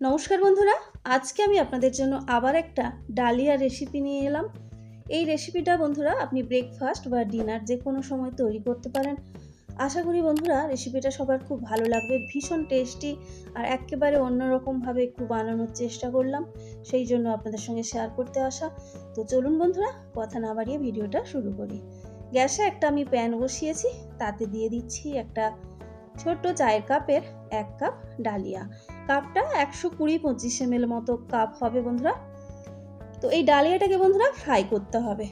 নমস্কার বন্ধুরা, আজকে আমি আপনাদের জন্য আবার একটা ডালিয়া রেসিপি নিয়ে এলাম। এই রেসিপিটা বন্ধুরা, আপনি ব্রেকফাস্ট বা ডিনার যে কোনো সময় তৈরি করতে পারেন। আশা করি বন্ধুরা রেসিপিটা সবার খুব ভালো লাগবে, ভীষণ টেস্টি আর একেবারে অন্যরকমভাবে একটু বানানোর চেষ্টা করলাম। সেই জন্য আপনাদের সঙ্গে শেয়ার করতে আসা। তো চলুন বন্ধুরা, কথা না বাড়িয়ে ভিডিওটা শুরু করি। গ্যাসে একটা আমি প্যান বসিয়েছি, তাতে দিয়ে দিচ্ছি একটা ছোট্ট চায়ের কাপের এক কাপ ডালিয়া। কাপটা একশো কুড়ি পঁচিশ এম মতো কাপ হবে বন্ধুরা। তো এই ডালিয়াটাকে বন্ধুরা ফ্রাই করতে হবে।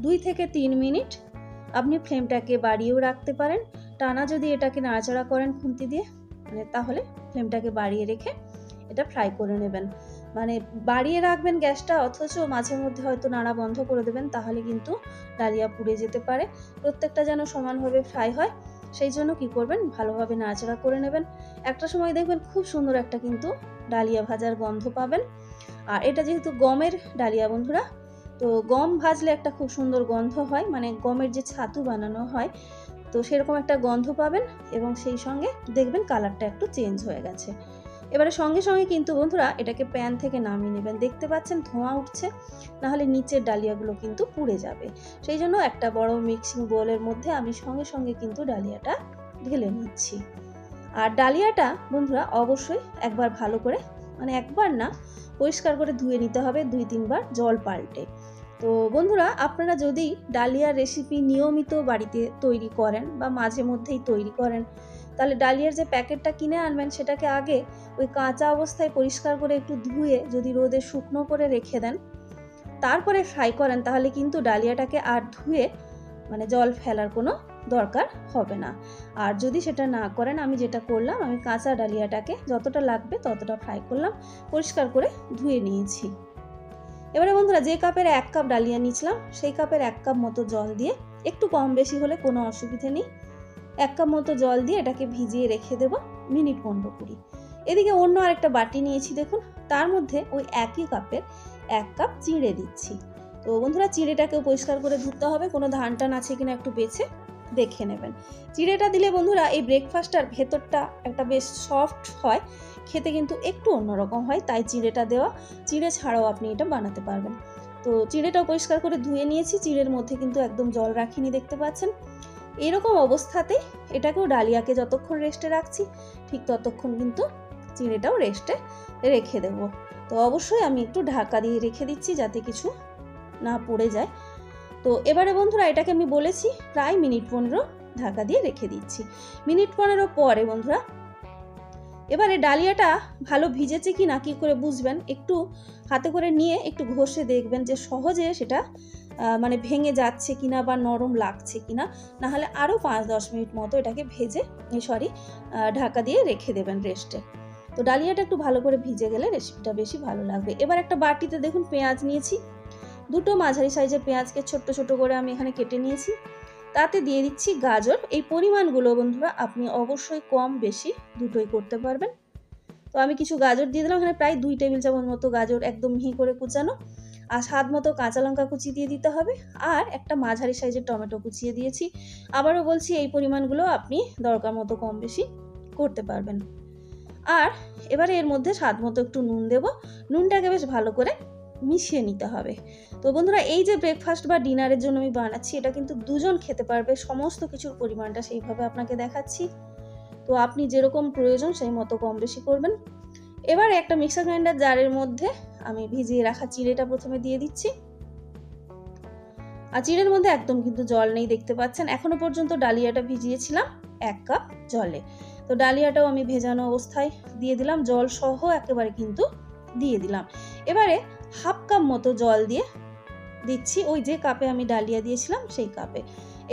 দুই থেকে তিন মিনিট আপনি ফ্লেমটাকে বাড়িয়েও রাখতে পারেন। টানা যদি এটাকে নাড়াচাড়া করেন খুন্তি দিয়ে মানে তাহলে ফ্লেমটাকে বাড়িয়ে রেখে এটা ফ্রাই করে নেবেন। মানে বাড়িয়ে রাখবেন গ্যাসটা, অথচ মাঝে মধ্যে হয়তো নাড়া বন্ধ করে দেবেন, তাহলে কিন্তু ডালিয়া পুড়ে যেতে পারে। প্রত্যেকটা যেন সমানভাবে ফ্রাই হয়। সেই জন্য কি করবেন? ভালোভাবে নাড়াচাড়া করে নেবেন। একটা সময় দেখবেন খুব সুন্দর একটা কিন্তু ডালিয়া ভাজার গন্ধ পাবেন। আর এটা যেহেতু গমের ডালিয়া বন্ধুরা, তো গম ভাজলে একটা খুব সুন্দর গন্ধ হয়। মানে গমের যে ছাতু বানানো হয়, তো সেরকম একটা গন্ধ পাবেন এবং সেই সঙ্গে দেখবেন কালারটা একটু চেঞ্জ হয়ে গেছে। এবারে সঙ্গে সঙ্গে কিন্তু বন্ধুরা এটাকে প্যান থেকে নামিয়ে নেবেন। দেখতে পাচ্ছেন ধোঁয়া উঠছে, নাহলে নিচের ডালিয়াগুলো কিন্তু পুড়ে যাবে। সেই জন্য একটা বড় মিক্সিং বোলের মধ্যে আমি সঙ্গে সঙ্গে কিন্তু ডালিয়াটা ঢেলে নিচ্ছি। আর ডালিয়াটা বন্ধুরা অবশ্যই একবার ভালো করে মানে একবার না, পরিষ্কার করে ধুয়ে নিতে হবে, দুই তিনবার জল পাল্টে। তো বন্ধুরা আপনারা যদি ডালিয়ার রেসিপি নিয়মিত বাড়িতে তৈরি করেন বা মাঝে মধ্যেই তৈরি করেন তাহলে ডালিয়ার যে প্যাকেটটা কিনে আনবেন সেটাকে আগে ওই কাঁচা অবস্থায় পরিষ্কার করে একটু ধুয়ে যদি রোদে শুকনো করে রেখে দেন, তারপরে ফ্রাই করেন, তাহলে কিন্তু ডালিয়াটাকে আর ধুয়ে মানে জল ফেলার কোনো দরকার হবে না। আর যদি সেটা না করেন, আমি যেটা করলাম, আমি কাঁচা ডালিয়াটাকে যতটা লাগবে ততটা ফ্রাই করলাম, পরিষ্কার করে ধুয়ে নিয়েছি। এবারে বন্ধুরা, যে কাপের এক কাপ ডালিয়া নিয়েছিলাম, সেই কাপের এক কাপ মতো জল দিয়ে একটু কম বেশি হলে কোনো অসুবিধে নেই। এক কাপ মতো জল দিয়ে এটাকে ভিজিয়ে রেখে দেব মিনিট পনেরো কুড়ি। এদিকে অন্য আরেকটা বাটি নিয়েছি দেখুন, তার মধ্যে ওই একই কাপের এক কাপ চিঁড়ে দিচ্ছি। তো বন্ধুরা, চিঁড়েটাকেও পরিষ্কার করে ধুতে হবে, কোনো ধান টান আছে কিনা একটু বেছে দেখে নেবেন। চিড়েটা দিলে বন্ধুরা, এই ব্রেকফাস্টটার ভেতরটা একটা বেশ সফট হয়, খেতে কিন্তু একটু অন্যরকম হয়, তাই চিড়েটা দেওয়া, চিড়ে ছাড়াও আপনি এটা বানাতে পারবেন। তো চিড়েটাও পরিষ্কার করে ধুয়ে নিয়েছি, চিড়ের মধ্যে কিন্তু একদম জল রাখিনি দেখতে পাচ্ছেন। এরকম অবস্থাতে এটাকেও ডালিয়াকে যতক্ষণ রেস্টে রাখছি, ঠিক ততক্ষণ কিন্তু চিড়েটাও রেস্টে রেখে দেবো। তো অবশ্যই আমি একটু ঢাকা দিয়ে রেখে দিচ্ছি যাতে কিছু না পড়ে যায়। তো এবারে বন্ধুরা এটাকে আমি বলেছি, প্রায় মিনিট পনেরো ঢাকা দিয়ে রেখে দিচ্ছি। মিনিট পনেরো পরে বন্ধুরা, এবারে ডালিয়াটা ভালো ভিজেছে কি না কী করে বুঝবেন? একটু হাতে করে নিয়ে একটু ঘষে দেখবেন যে সহজে সেটা মানে ভেঙে যাচ্ছে কিনা বা নরম লাগছে কিনা, নাহলে আরও পাঁচ দশ মিনিট মতো এটাকে ভেজে সরি ঢাকা দিয়ে রেখে দেবেন রেস্টে তো ডালিয়াটা একটু ভালো করে ভিজে গেলে রেসিপিটা বেশি ভালো লাগবে। এবার একটা বাটিতে দেখুন পেঁয়াজ নিয়েছি। দুটো মাঝারি সাইজের পেঁয়াজকে ছোট্ট ছোট করে আমি এখানে কেটে নিয়েছি। তাতে দিয়ে দিচ্ছি গাজর। এই পরিমাণগুলো বন্ধুরা আপনি অবশ্যই কম বেশি দুটোই করতে পারবেন। তো আমি কিছু গাজর দিয়ে দিলাম। এখানে প্রায় দুই টেবিল চামচ মতো গাজর একদম মিহি করে কুচানো। আর স্বাদ মতো কাঁচা লঙ্কা কুচি দিয়ে দিতে হবে। আর একটা মাঝারি সাইজের টমেটো কুচিয়ে দিয়েছি। আবারও বলছি, এই পরিমাণগুলো আপনি দরকার মতো কম বেশি করতে পারবেন। আর এবারে এর মধ্যে স্বাদ মতো একটু নুন দেব। নুনটাকে বেশ ভালো করে মিশিয়ে নিতে হবে। তো বন্ধুরা, এই যে ব্রেকফাস্ট বা ডিনারের জন্য আমি বানাচ্ছি, এটা কিন্তু দুজন খেতে পারবে। সমস্ত কিছুর পরিমাণটা সেইভাবে আপনাকে দেখাচ্ছি। তো আপনি যেরকম প্রয়োজন সেই মতো কম বেশি করবেন। এবার একটা মিক্সার গ্রাইন্ডার জারের মধ্যে আমি ভিজিয়ে রাখা চিড়েটা প্রথমে দিয়ে দিচ্ছি। আর চিড়ের মধ্যে একদম কিন্তু জল নেই দেখতে পাচ্ছেন। এখনও পর্যন্ত ডালিয়াটা ভিজিয়েছিলাম এক কাপ জলে। তো ডালিয়াটাও আমি ভেজানো অবস্থায় দিয়ে দিলাম। জল সহ একেবারে কিন্তু দিয়ে দিলাম। এবারে হাফ কাপ মতো জল দিয়ে দিচ্ছি। ওই যে কাপে আমি ডালিয়া দিয়েছিলাম, সেই কাপে।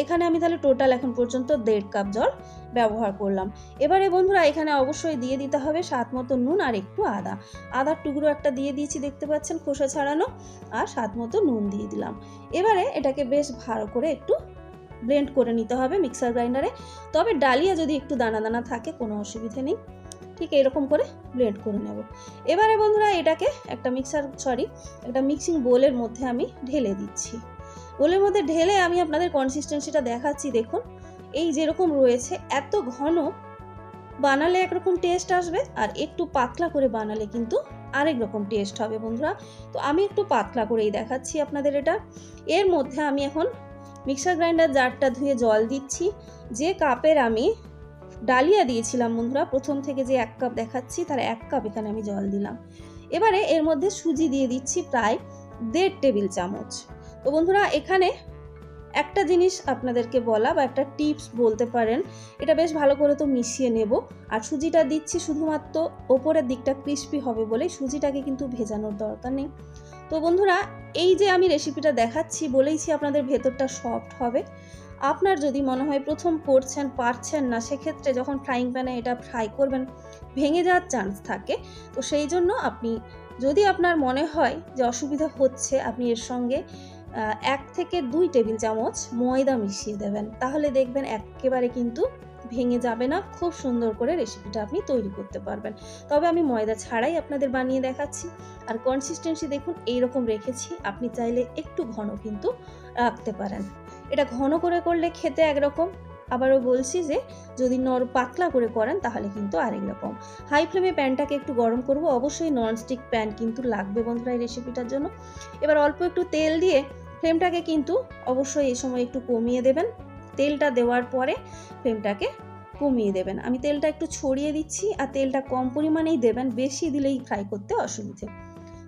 এখানে আমি তাহলে টোটাল এখন পর্যন্ত দেড় কাপ জল ব্যবহার করলাম। এবারে বন্ধুরা, এখানে অবশ্যই দিয়ে দিতে হবে স্বাদ মতো নুন আর একটু আদা। আদার টুকরো একটা দিয়ে দিয়েছি, দেখতে পাচ্ছেন, খোসা ছাড়ানো, আর স্বাদ মতো নুন দিয়ে দিলাম। এবারে এটাকে বেশ ভালো করে একটু ব্লেন্ড করে নিতে হবে মিক্সার গ্রাইন্ডারে তবে ডালিয়া যদি একটু দানা দানা থাকে, কোনো অসুবিধে নেই। ঠিক এরকম করে ব্লেন্ড করে নেব। এবারে বন্ধুরা, এটাকে একটা মিক্সার সরি একটা মিক্সিং বোলের মধ্যে আমি ঢেলে দিচ্ছি। বোলের মধ্যে ঢেলে আমি আপনাদের কনসিস্টেন্সিটা দেখাচ্ছি, দেখুন। এই যেরকম রয়েছে, এত ঘন, বানালে একরকম টেস্ট আসবে আর একটু পাতলা করে বানালে কিন্তু আরেক রকম টেস্ট হবে বন্ধুরা। তো আমি একটু পাতলা করেই দেখাচ্ছি আপনাদের এটা। এর মধ্যে আমি এখন মিক্সার গ্রাইন্ডার জারটা ধুয়ে জল দিচ্ছি। যে কাপের আমি ডালিয়া দিয়েছিলাম বন্ধুরা, প্রথম থেকে যে এক কাপ দেখাচ্ছি, তার এক কাপ এখানে আমি জল দিলাম। এবারে এর মধ্যে সুজি দিয়ে দিচ্ছি প্রায় দেড় টেবিল চামচ। তো বন্ধুরা, এখানে একটা জিনিস আপনাদেরকে বলা বা একটা টিপস বলতে পারেন। এটা বেশ ভালো করে তো মিশিয়ে নেব। আর সুজিটা দিচ্ছি শুধুমাত্র ওপরের দিকটা ক্রিস্পি হবে বলে সুজিটাকে কিন্তু ভেজানোর দরকার নেই। তো বন্ধুরা, এই যে আমি রেসিপিটা দেখাচ্ছি বলেইছি আপনাদের ভেতরটা সফট হবে। আপনার যদি মনে হয় প্রথম করছেন, পারছেন না, সেক্ষেত্রে যখন ফ্রাইং প্যানে এটা ফ্রাই করবেন, ভেঙে যাওয়ার চান্স থাকে। তো সেই জন্য আপনি, যদি আপনার মনে হয় যে অসুবিধা হচ্ছে আপনি এর সঙ্গে এক থেকে দুই টেবিল চামচ ময়দা মিশিয়ে দেবেন। তাহলে দেখবেন একেবারে কিন্তু ভেঙে যাবে না, খুব সুন্দর করে রেসিপিটা আপনি তৈরি করতে পারবেন। তবে আমি ময়দা ছাড়াই আপনাদের বানিয়ে দেখাচ্ছি। আর কনসিস্টেন্সি দেখুন, এইরকম রেখেছি, আপনি চাইলে একটু ঘন কিন্তু রাখতে পারেন। এটা ঘন করে করলে খেতে একরকম। আবারও বলছি যে, যদি নর পাতলা করে করেন, তাহলে কিন্তু আরেক রকম। হাই ফ্লেমে প্যানটাকে একটু গরম করব। অবশ্যই ননস্টিক প্যান কিন্তু লাগবে বন্ধুরা এই রেসিপিটার জন্য। এবার অল্প একটু তেল দিয়ে ফ্লেমটাকে কিন্তু অবশ্যই এই সময় একটু কমিয়ে দেবেন। তেলটা দেওয়ার পরে ফ্লেমটাকে কমিয়ে দেবেন। আমি তেলটা একটু ছড়িয়ে দিচ্ছি আর তেলটা কম পরিমাণেই দেবেন, বেশি দিলেই ফ্রাই করতে অসুবিধে।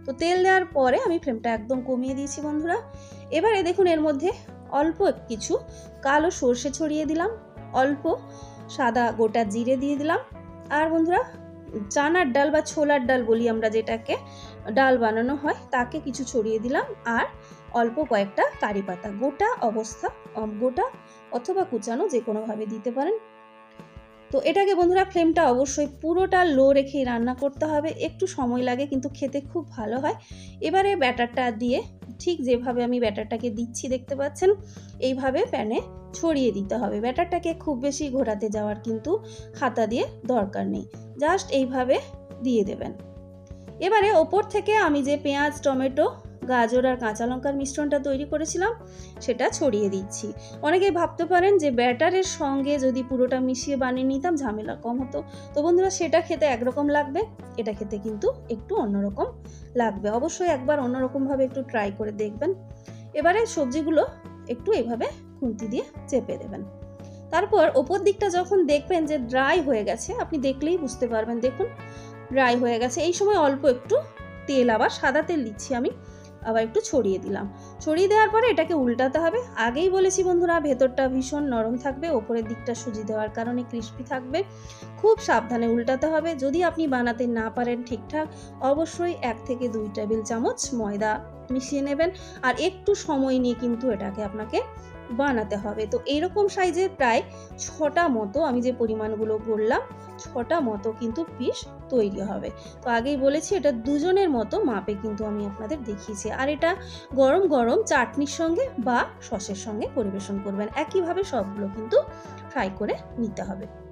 তো তেল দেওয়ার পরে আমি ফ্লেমটা একদম কমিয়ে দিয়েছি বন্ধুরা। এবারে দেখুন এর মধ্যে অল্প কিছু কালো সর্ষে ছড়িয়ে দিলাম, অল্প সাদা গোটা জিরে দিয়ে দিলাম। আর বন্ধুরা, চানার ডাল বা ছোলার ডাল বলি আমরা যেটাকে, ডাল বানানো হয়, তাকে কিছু ছড়িয়ে দিলাম। আর অল্প কয়েকটা কারি পাতা, গোটা অবস্থা গোটা অথবা কুচানো যে কোনোভাবে দিতে পারেন। তো এটাকে বন্ধুরা ফ্লেমটা অবশ্যই পুরোটা লো রেখেই রান্না করতে হবে। একটু সময় লাগে, কিন্তু খেতে খুব ভালো হয়। এবারে ব্যাটারটা দিয়ে ঠিক যেভাবে আমি ব্যাটারটাকে দিচ্ছি দেখতে পাচ্ছেন, এইভাবে প্যানে ছড়িয়ে দিতে হবে। ব্যাটারটাকে খুব বেশি ঘোরাতে যাওয়ার কিন্তু হাতা দিয়ে দরকার নেই। জাস্ট এইভাবে দিয়ে দেবেন। এবারে ওপর থেকে আমি যে পেঁয়াজ, টমেটো গাজর আর কাঁচা লঙ্কার মিশ্রণটা তৈরি করেছিলাম, সেটা ছড়িয়ে দিচ্ছি। অনেকেই ভাবতে পারেন যে ব্যাটারের সঙ্গে যদি পুরোটা মিশিয়ে বানিয়ে নিতাম ঝামেলা কম হতো। তো বন্ধুরা, সেটা খেতে একরকম লাগবে, এটা খেতে কিন্তু একটু অন্যরকম লাগবে। অবশ্যই একবার অন্যরকমভাবে একটু ট্রাই করে দেখবেন। এবারে সবজিগুলো একটু এইভাবে খুন্তি দিয়ে চেপে দেবেন। তারপর ওপর দিকটা যখন দেখবেন যে ড্রাই হয়ে গেছে, আপনি দেখলেই বুঝতে পারবেন। দেখুন ড্রাই হয়ে গেছে। এই সময় অল্প একটু তেল, আবার সাদা তেল দিচ্ছি আমি। আবার একটু ছড়িয়ে দিলাম। ছড়িয়ে দেওয়ার পরে এটাকে উল্টাতে হবে। আগেই বলেছি বন্ধুরা, ভেতরটা ভীষণ নরম থাকবে, ওপরের দিকটা সুজি দেওয়ার কারণে ক্রিস্পি থাকবে। খুব সাবধানে উল্টাতে হবে। যদি আপনি বানাতে না পারেন ঠিকঠাক, অবশ্যই এক থেকে দুই টেবিল চামচ ময়দা মিশিয়ে নেবেন। আর একটু সময় নিয়ে কিন্তু এটাকে আপনাকে বানাতে হবে। তো এরকম সাইজের প্রায় ছটা মতো আমি যে পরিমাণগুলো বললাম, ছটা মতো কিন্তু পিস তৈরি হবে। তো আগেই বলেছি, এটা দুজনের মতো মাপে কিন্তু আমি আপনাদের দেখিয়েছি। আর এটা গরম গরম চাটনির সঙ্গে বা সসের সঙ্গে পরিবেশন করবেন। একইভাবে সবগুলো কিন্তু ফ্রাই করে নিতে হবে।